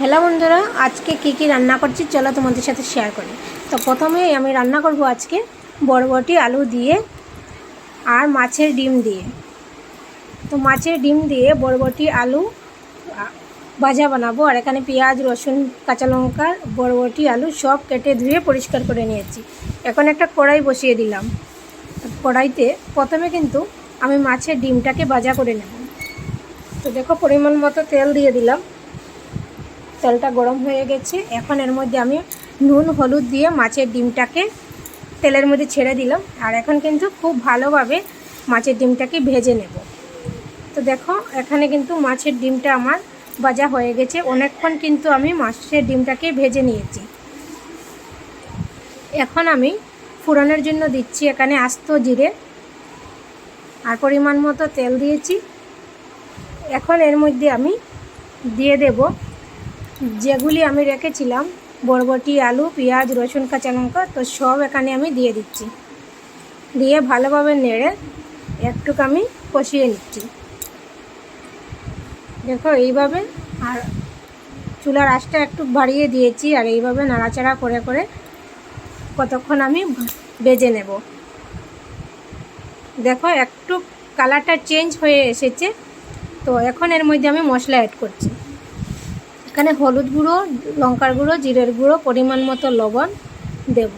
Hello বন্ধুরা, আজকে কী কী রান্না করছি চলো তোমাদের সাথে শেয়ার করি। তো প্রথমে আমি রান্না করব আজকে বরবটি, আলু দিয়ে আর মাছের ডিম দিয়ে। তো মাছের ডিম দিয়ে বরবটি, আলু ভাজা বানাবো। আর এখানে পেঁয়াজ, রসুন, কাঁচা লঙ্কা, বরবটি, আলু সব কেটে ধুয়ে পরিষ্কার করে নিয়েছি। এখন একটা কড়াই বসিয়ে দিলাম। কড়াইতে প্রথমে কিন্তু আমি মাছের ডিমটাকে ভাজা করে নেব। তো দেখো, পরিমাণ মতো তেল দিয়ে দিলাম। তেলটা গরম হয়ে গেছে। এখন এর মধ্যে আমি নুন, হলুদ দিয়ে মাছের ডিমটাকে তেলের মধ্যে ছেড়ে দিলাম। আর এখন কিন্তু খুব ভালোভাবে মাছের ডিমটাকে ভেজে নেব। তো দেখো, এখানে কিন্তু মাছের ডিমটা আমার ভাজা হয়ে গেছে। অনেকক্ষণ কিন্তু আমি মাছের ডিমটাকে ভেজে নিয়েছি। এখন আমি ফোড়নের জন্য দিচ্ছি এখানে আস্ত জিরে। আর পরিমাণ মতো তেল দিয়েছি। এখন এর মধ্যে আমি দিয়ে দেব যেগুলি আমি রেখেছিলাম, বরবটি, আলু, পেঁয়াজ, রসুন, কাঁচা লঙ্কা, তো সব এখানে আমি দিয়ে দিচ্ছি। দিয়ে ভালোভাবে নেড়ে একটুকু আমি কষিয়ে নিচ্ছি। দেখো এইভাবে, আর চুলার আঁচটা একটু বাড়িয়ে দিয়েছি, আর এইভাবে নাড়াচাড়া করে করে কতক্ষণ আমি বেজে নেব। দেখো একটু কালারটা চেঞ্জ হয়ে এসেছে, তো এখন এর মধ্যে আমি মশলা অ্যাড করছি। এখানে হলুদ গুঁড়ো, লঙ্কার গুঁড়ো, জিরের গুঁড়ো, পরিমাণ মতো লবণ দেব।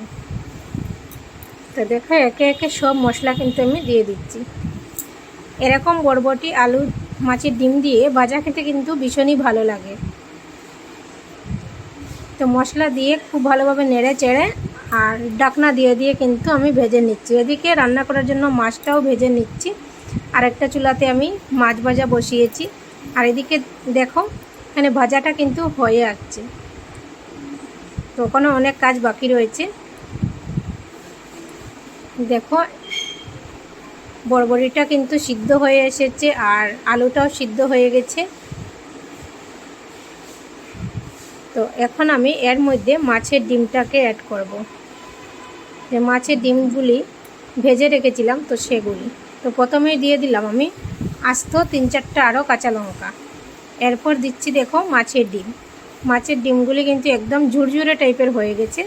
তো দেখো, একে একে সব মশলা কিন্তু আমি দিয়ে দিচ্ছি। এরকম বরবটি, আলু, মাছের ডিম দিয়ে ভাজা খেতে কিন্তু ভীষণই ভালো লাগে। তো মশলা দিয়ে খুব ভালোভাবে নেড়ে চেড়ে আর ডাকনা দিয়ে দিয়ে কিন্তু আমি ভেজে নিচ্ছি। এদিকে রান্না করার জন্য মাছটাও ভেজে নিচ্ছি। আর একটা চুলাতে আমি মাছ ভাজা বসিয়েছি। আর এদিকে দেখো এখানে ভাজাটা কিন্তু হয়ে আসছে। তো ওখানে অনেক কাজ বাকি রয়েছে। দেখো বড়বড়িটা কিন্তু সিদ্ধ হয়ে এসেছে আর আলুটাও সিদ্ধ হয়ে গেছে। তো এখন আমি এর মধ্যে মাছের ডিমটাকে অ্যাড করব। যে মাছের ডিমগুলি ভেজে রেখেছিলাম তো সেগুলি। তো প্রথমেই দিয়ে দিলাম আমি আস্ত তিন চারটা আরও কাঁচা লঙ্কা। এরপর দিচ্ছি দেখো মাছের ডিম। মাছের ডিমগুলি কিন্তু একদম ঝুরঝুরে টাইপের হয়ে গেছে।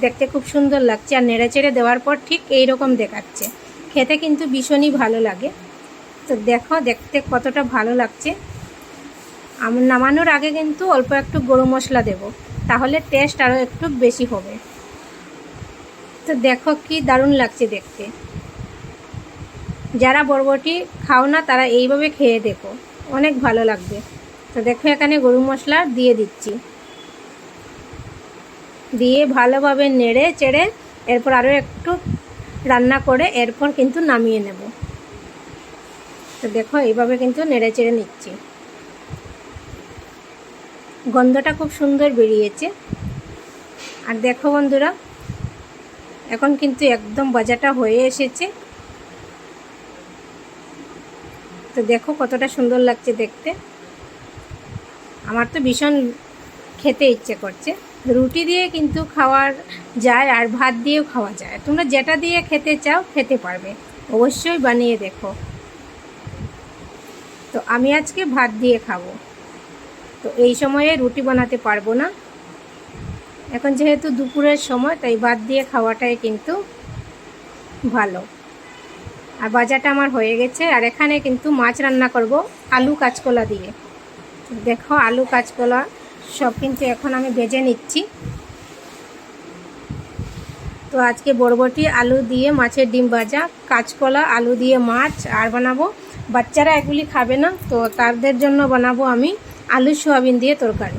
দেখতে খুব সুন্দর লাগছে আর নেড়ে চেড়ে দেওয়ার পর ঠিক এই রকম দেখাচ্ছে। খেতে কিন্তু ভীষণই ভালো লাগে। তো দেখো দেখতে কতটা ভালো লাগছে। আমার নামানোর আগে কিন্তু অল্প একটু গরম মশলা দেব। তাহলে টেস্ট আরও একটু বেশি হবে। তো দেখো কি দারুণ লাগছে দেখতে। যারা বরবটি খাও না তারা এইভাবে খেয়ে দেখো। অনেক ভালো লাগবে। তো দেখো এখানে গরু মশলা দিয়ে দিচ্ছি। দিয়ে ভালোভাবে নেড়ে চেড়ে এরপর আরও একটু রান্না করে এরপর কিন্তু নামিয়ে নেব। তো দেখো এইভাবে কিন্তু নেড়ে চেড়ে নিচ্ছি। গন্ধটা খুব সুন্দর বেরিয়েছে। আর দেখো বন্ধুরা, এখন কিন্তু একদম বাজাটা হয়ে এসেছে। তো দেখো কতটা সুন্দর লাগছে দেখতে। আমার তো ভীষণ খেতে ইচ্ছে করছে। রুটি দিয়ে কিন্তু খাওয়ার যায় আর ভাত দিয়েও খাওয়া যায়। তোমরা যেটা দিয়ে খেতে চাও খেতে পারবে। অবশ্যই বানিয়ে দেখো। তো আমি আজকে ভাত দিয়ে খাব। তো এই সময়ে রুটি বানাতে পারব না। এখন যেহেতু দুপুরের সময়, তাই ভাত দিয়ে খাওয়াটাই কিন্তু ভালো। আর বাজারটা আমার হয়ে গেছে। আর এখানে কিন্তু মাছ রান্না করব, আলু কাঁচকলা দিয়ে। দেখো, আলু, কাঁচকলা সব কিন্তু এখন আমি বেজে নিচ্ছি। তো আজকে বরবটি, আলু দিয়ে মাছের ডিম ভাজা, কাঁচকলা, আলু দিয়ে মাছ, আর বানাবো। বাচ্চারা এগুলি খাবে না, তো তাদের জন্য বানাবো আমি আলু সোয়াবিন দিয়ে তরকারি।